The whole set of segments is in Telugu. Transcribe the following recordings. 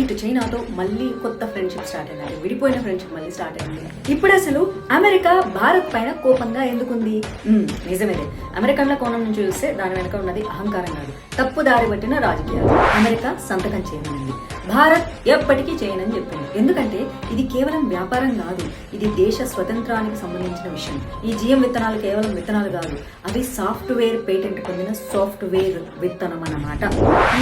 ఇటు చైనాతో మళ్ళీ కొత్త ఫ్రెండ్షిప్ స్టార్ట్ అయింది విడిపోయిన ఫ్రెండ్షిప్ మళ్ళీ స్టార్ట్ అయింది. ఇప్పుడు అసలు అమెరికా భారత్ పైన కోపంగా ఎందుకుంది? మ్మ్, నిజమేదే అమెరికన్ల కోణం నుంచి చూస్తే దాని వెనక ఉన్నది అహంకారం కాదు. తప్పుదారి పట్టిన రాజకీయాలు. అమెరికా సంతకం చేయమనింది. భారత్ ఎప్పటికీ చేయనని చెప్పింది. ఎందుకంటే ఇది కేవలం వ్యాపారం కాదు ఇది దేశ స్వతంత్రానికి సంబంధించిన విషయం. ఈ జిఎం విత్తనాలు కేవలం విత్తనాలు కాదు అవి సాఫ్ట్వేర్ పేటెంట్ పొందిన సాఫ్ట్వేర్ విత్తనం అన్నమాట.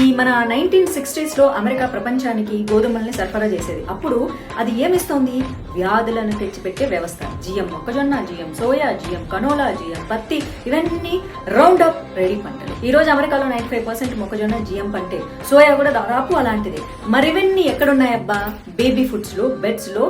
ఈ మన నైన్టీన్ సిక్స్టీస్లో అమెరికా ప్రపంచానికి గోధుమల్ని సరఫరా చేసేది. అప్పుడు అది ఏమిస్తోంది? వ్యాధులను తెచ్చిపెట్టే వ్యవస్థ. జిఎం మొక్కజొన్న GM soya GM canola GM పత్తి ఇవన్నీ రౌండ్ అప్ రెడీ పంటలు. ఈ రోజు అమెరికాలో నైన్టీ ఫైవ్ పర్సెంట్ మొక్కజొన్న జిఎం పంటే సోయా కూడా దాదాపు అలాంటిది. మరివన్నీ ఎక్కడున్నాయబ్బా? బేబీ ఫుడ్స్లో బెడ్స్లో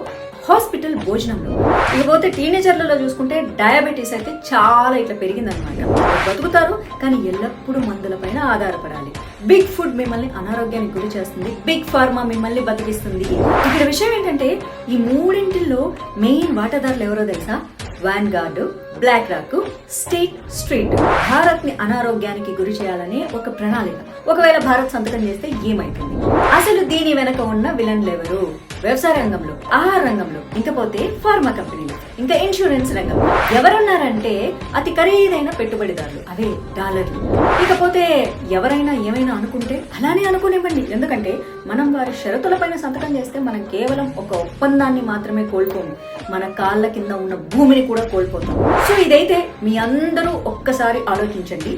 హాస్పిటల్ భోజనంలో. ఇకపోతే టీనేజర్లలో చూసుకుంటే డయాబెటీస్ అయితే చాలా ఇట్లా పెరిగిందనమాట బతుకుతారు కానీ ఎల్లప్పుడూ మందుల పైన ఆధారపడాలి. బిగ్ ఫుడ్ మిమ్మల్ని అనారోగ్యానికి గురి చేస్తుంది బిగ్ ఫార్మా మిమ్మల్ని బతికిస్తుంది. ఇక్కడ విషయం ఏంటంటే ఈ మూడింటిల్లో మెయిన్ వాటాదారులు ఎవరో తెలుసా? Vanguard BlackRock State Street భారత్ని అనారోగ్యానికి గురి చేయాలనే ఒక ప్రణాళిక. ఒకవేళ భారత్ సంతకం చేస్తే ఏమైతుంది? అసలు దీని వెనక ఉన్న విలన్లు ఎవరు? వ్యవసాయ రంగంలో ఆహార రంగంలో ఇంకపోతే ఫార్మా కంపెనీలు ఇంకా ఇన్సూరెన్స్ రంగం. ఎవరున్నారంటే అతి ఖరీదైన పెట్టుబడిదారులు అవే డాలర్లు. ఇకపోతే ఎవరైనా ఏమైనా అనుకుంటే అలానే అనుకునివ్వండి. ఎందుకంటే మనం వారి షరతులపైన సంతకం చేస్తే మనం కేవలం ఒక ఒప్పందాన్ని మాత్రమే కోల్పోము. మన కాళ్ళ కింద ఉన్న భూమిని కూడా కోల్పోతాం. సో ఇదైతే మీ అందరూ ఒక్కసారి ఆలోచించండి.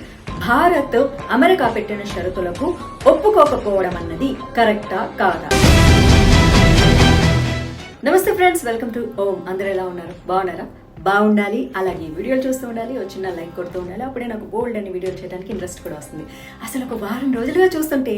భారత్ అమెరికా పెట్టిన షరతులకు ఒప్పుకోకపోవడం అన్నది కరెక్టా కాదా? నమస్తే ఫ్రెండ్స్ వెల్కమ్ టు ఓం. అందరూ ఎలా ఉన్నారు? బాగున్నారా? బాగుండాలి. అలాగే వీడియోలు చూస్తూ ఉండాలి వచ్చిన లైక్ కొడుతూ ఉండాలి. అప్పుడే నాకు బోల్డ్ అని వీడియోలు చేయడానికి ఇంట్రెస్ట్ కూడా వస్తుంది. అసలు ఒక వారం రోజులుగా చూస్తుంటే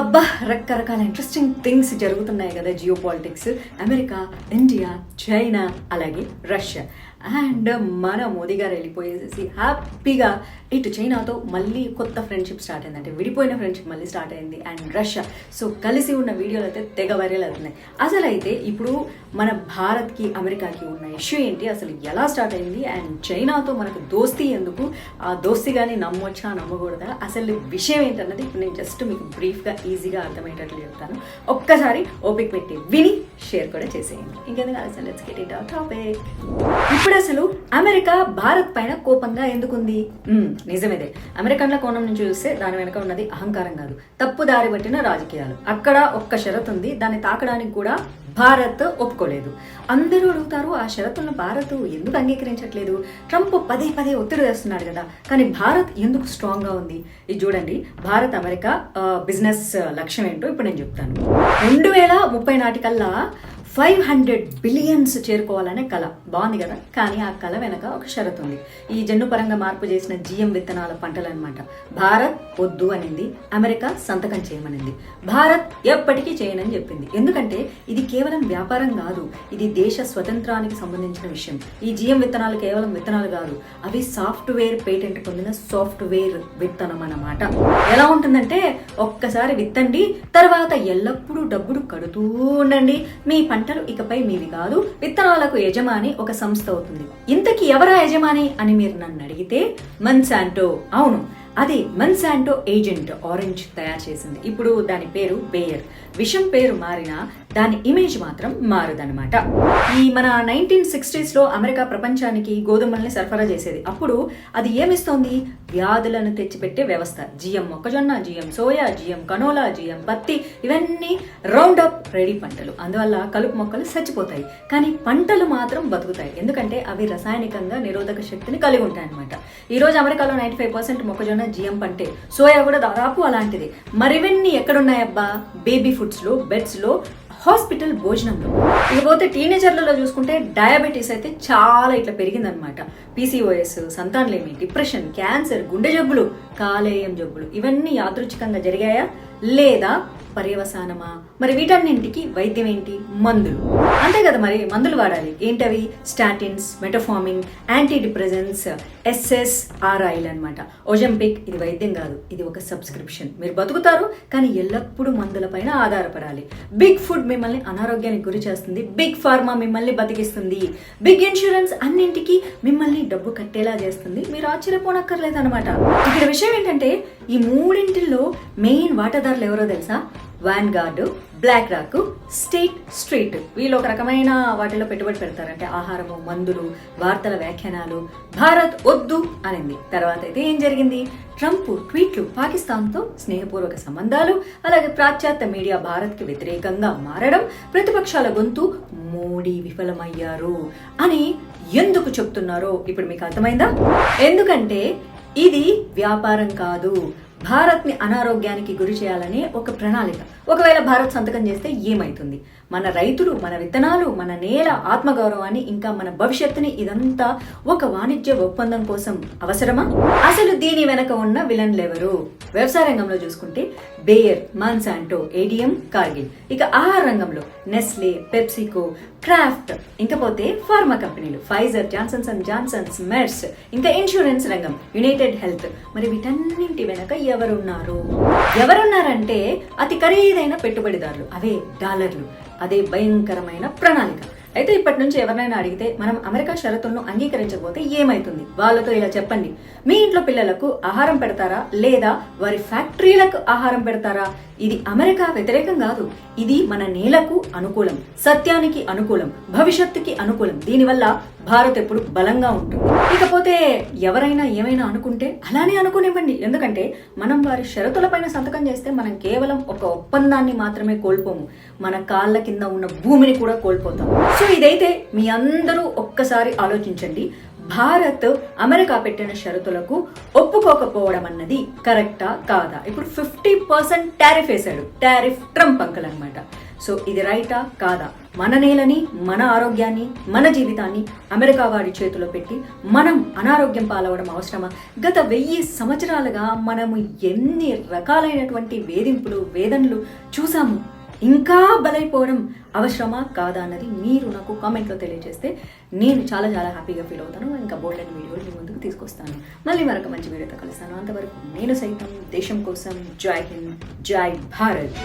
అబ్బా రకరకాల ఇంట్రెస్టింగ్ థింగ్స్ జరుగుతున్నాయి కదా geopolitics America India China అలాగే రష్యా. అండ్ మన మోదీ గారు వెళ్ళిపోయేసి హ్యాపీగా ఇటు చైనాతో మళ్ళీ కొత్త ఫ్రెండ్షిప్ స్టార్ట్ అయింది అంటే విడిపోయిన ఫ్రెండ్షిప్ మళ్ళీ స్టార్ట్ అయింది అండ్ రష్యా. సో కలిసి ఉన్న వీడియోలు అయితే తెగ వైరల్ అవుతున్నాయి. అసలు అయితే ఇప్పుడు మన భారత్కి అమెరికాకి ఉన్న ఇష్యూ ఏంటి? అసలు ఎలా స్టార్ట్ అయింది? అండ్ చైనాతో మనకు దోస్తీ ఎందుకు? ఆ దోస్తీ కానీ నమ్మొచ్చా నమ్మకూడదా? అసలు విషయం ఏంటన్నది ఇప్పుడు నేను జస్ట్ మీకు బ్రీఫ్గా ఈజీగా అర్థమయ్యేటట్లు చెప్తాను. ఒక్కసారి ఓపిక పెట్టి విని షేర్ కూడా చేసేయండి. ఇంకెందుకు అసలు లెట్స్ గెట్ ఇట్ టాపిక్ ఇప్పుడు అసలు అమెరికా భారత్ పైన కోపంగా ఎందుకుంది? నిజమేదే. అమెరికన్ల కోణం నుంచి చూస్తే దాని వెనక ఉన్నది అహంకారం కాదు. తప్పు దారి పట్టిన రాజకీయాలు. అక్కడ ఒక్క షరతు ఉంది. దాన్ని తాకడానికి కూడా భారత్ ఒప్పుకోలేదు. అందరూ అడుగుతారు ఆ షరతులను భారత్ ఎందుకు అంగీకరించట్లేదు? ట్రంప్ పదే పదే ఒత్తిడి తెస్తున్నాడు కదా. కానీ భారత్ ఎందుకు స్ట్రాంగ్గా ఉంది? ఇది చూడండి. భారత్ అమెరికా బిజినెస్ లక్ష్యం ఏంటో ఇప్పుడు నేను చెప్తాను. రెండు వేల ముప్పై నాటికల్లా ఫైవ్ హండ్రెడ్ బిలియన్స్ చేరుకోవాలనే కళ బాగుంది కదా? కానీ ఆ కళ వెనక ఒక షరతు ఉంది. ఈ జన్ను పరంగా మార్పు చేసిన జిఎం విత్తనాల పంటలు అనమాట భారత్ వద్దు అనింది. అమెరికా సంతకం చేయమనింది. భారత్ ఎప్పటికీ చేయనని చెప్పింది. ఎందుకంటే ఇది కేవలం వ్యాపారం కాదు. ఇది దేశ స్వతంత్రానికి సంబంధించిన విషయం. ఈ జిఎం విత్తనాలు కేవలం విత్తనాలు కాదు. అవి సాఫ్ట్వేర్ పేటెంట్ పొందిన సాఫ్ట్వేర్ విత్తనం అన్నమాట ఎలా ఉంటుందంటే ఒక్కసారి విత్తండి తర్వాత ఎల్లప్పుడూ డబ్బులు కడుతూ ఉండండి. మీ పంటలు ఇకపై మీవి కాదు. విత్తనాలకు యజమాని ఒక సంస్థ అవుతుంది. ఇంతకీ ఎవరా యజమాని అని మీరు నన్ను అడిగితే మన్సాంటో అవును అది మన్సాంటో ఏజెంట్ ఆరెంజ్ తయారు చేసింది. ఇప్పుడు దాని పేరు బేయర్ విషం పేరు మారినా దాని ఇమేజ్ మాత్రం మారదనమాట ఈ మన నైన్టీన్ సిక్స్టీస్లో అమెరికా ప్రపంచానికి గోధుమల్ని సరఫరా చేసేది. అప్పుడు అది ఏమిస్తోంది? వ్యాధులను తెచ్చిపెట్టే వ్యవస్థ. జిఎం మొక్కజొన్న GM soya GM canola GM పత్తి ఇవన్నీ రౌండ్ అప్ రెడీ పంటలు. అందువల్ల కలుపు మొక్కలు చచ్చిపోతాయి. కానీ పంటలు మాత్రం బతుకుతాయి. ఎందుకంటే అవి రసాయనికంగా నిరోధక శక్తిని కలిగి ఉంటాయి అనమాట ఈ రోజు అమెరికాలో నైన్టీ ఫైవ్ పర్సెంట్ మొక్కజొన్న జిఎం పంటే సోయా కూడా దాదాపు అలాంటిది. మరివన్నీ ఎక్కడున్నాయబ్బా? బేబీ ఫుడ్స్లో బెడ్స్లో హాస్పిటల్ భోజనంలో. ఇకపోతే టీనేజర్లలో చూసుకుంటే డయాబెటీస్ అయితే చాలా ఇట్లా పెరిగిందనమాట పీసీఓఎస్ సంతానలేమి డిప్రెషన్ క్యాన్సర్ గుండె జబ్బులు కాలేయం జబ్బులు. ఇవన్నీ యాదృచ్ఛికంగా జరిగాయా? లేదా పర్యవసానమా? మరి వీటన్నింటికి వైద్యం ఏంటి? మందులు. అంతే కదా మరి మందులు వాడాలి. ఏంటవి? స్టాటిన్స్ మెటఫార్మింగ్ యాంటీ డిప్రెజెన్స్ ఎస్ఎస్ఆర్ఐల్ అనమాట ఒజంపిక్ ఇది వైద్యం కాదు ఇది ఒక సబ్స్క్రిప్షన్ మీరు బతుకుతారు కానీ ఎల్లప్పుడూ మందులపైన ఆధారపడాలి. బిగ్ ఫుడ్ మిమ్మల్ని అనారోగ్యానికి గురి చేస్తుంది బిగ్ ఫార్మా మిమ్మల్ని బతికిస్తుంది. బిగ్ ఇన్సూరెన్స్ అన్నింటికి మిమ్మల్ని డబ్బు కట్టేలా చేస్తుంది. మీరు ఆశ్చర్యపోనక్కర్లేదు అనమాట ఇక్కడ విషయం ఏంటంటే ఈ మూడింటిల్లో మెయిన్ వాటాదారు ఓనర్లు ఎవరో తెలుసా? Vanguard BlackRock State Street వీళ్ళు ఒక రకమైన వాటిలో పెట్టుబడి పెడతారంటే ఆహారము మందులు వార్తల వ్యాఖ్యానాలు భారత్ వద్దు అనింది. తర్వాత అయితే ఏం జరిగింది? ట్రంప్ ట్వీట్లు పాకిస్తాన్తో స్నేహపూర్వక సంబంధాలు అలాగే పాశ్చాత్య మీడియా భారత్కి వ్యతిరేకంగా మారడం ప్రతిపక్షాల గొంతు మోడీ విఫలమయ్యారు అని ఎందుకు చెప్తున్నారో ఇప్పుడు మీకు అర్థమైందా? ఎందుకంటే ఇది వ్యాపారం కాదు భారత్ని అనారోగ్యానికి గురి చేయాలనే ఒక ప్రణాళిక. ఒకవేళ భారత్ సంతకం చేస్తే ఏమైతుంది? మన రైతులు మన విత్తనాలు మన నేల ఆత్మగౌరవాన్ని ఇంకా మన భవిష్యత్తుని ఇదంతా ఒక వాణిజ్య ఒప్పందం కోసం అవసరమా? అసలు దీని వెనక ఉన్న విలన్లు ఎవరు? వ్యవసాయ రంగంలో చూసుకుంటే బేయర్ మాన్సాంటో ఏడిఎం కార్గిల్. ఇక ఆహార రంగంలో నెస్లే పెప్సికో క్రాఫ్ట్. ఇంకపోతే ఫార్మా కంపెనీలు. Pfizer Johnson's and Johnson's Merck ఇంకా ఇన్సూరెన్స్ రంగం యునైటెడ్ హెల్త్. మరి వీటన్నింటి వెనక ఎవరున్నారు? ఎవరున్నారంటే అతి ఖరీదైన పెట్టుబడిదారులు. అవే డాలర్లు. అదే భయంకరమైన ప్రణాళిక. అయితే ఇప్పటి నుంచి ఎవరినైనా అడిగితే మనం అమెరికా షరతులను అంగీకరించకపోతే ఏమైతుంది? వాళ్ళతో ఇలా చెప్పండి. మీ ఇంట్లో పిల్లలకు ఆహారం పెడతారా? లేదా వారి ఫ్యాక్టరీలకు ఆహారం పెడతారా? ఇది అమెరికా వ్యతిరేకం కాదు. ఇది మన నేలకు అనుకూలం సత్యానికి అనుకూలం భవిష్యత్తుకి అనుకూలం. దీనివల్ల భారత్ ఎప్పుడు బలంగా ఉంటుంది. ఇకపోతే ఎవరైనా ఏమైనా అనుకుంటే అలానే అనుకునివ్వండి. ఎందుకంటే మనం వారి షరతులపైన సంతకం చేస్తే మనం కేవలం ఒక ఒప్పందాన్ని మాత్రమే కోల్పోము. మన కాళ్ళ కింద ఉన్న భూమిని కూడా కోల్పోతాం. సో ఇదైతే మీ అందరూ ఒక్కసారి ఆలోచించండి. భారత్ అమెరికా పెట్టిన షరతులకు ఒప్పుకోకపోవడం అన్నది కరెక్టా కాదా? ఇప్పుడు ఫిఫ్టీ పర్సెంట్ టారిఫ్ వేశాడు. టారిఫ్ ట్రంప్ అంకల్ అనమాట సో ఇది రైటా కాదా? మన నేలని మన ఆరోగ్యాన్ని మన జీవితాన్ని అమెరికా వారి చేతిలో పెట్టి మనం అనారోగ్యం పాలవడం అవసరమా? గత వెయ్యి సంవత్సరాలుగా మనము ఎన్ని రకాలైనటువంటి వేధింపులు వేదనలు చూసాము. ఇంకా బలైపోవడం అవసరమా? కాదా అన్నది మీరు నాకు కామెంట్లో తెలియజేస్తే నేను చాలా చాలా హ్యాపీగా ఫీల్ అవుతాను. ఇంకా బోల్డ్ వీడియోలు మీ ముందుకు తీసుకొస్తాను. మళ్ళీ మరొక మంచి వీడియోతో కలుస్తాను. అంతవరకు నేను సైతం దేశం కోసం జై హింద్ జై భారత్.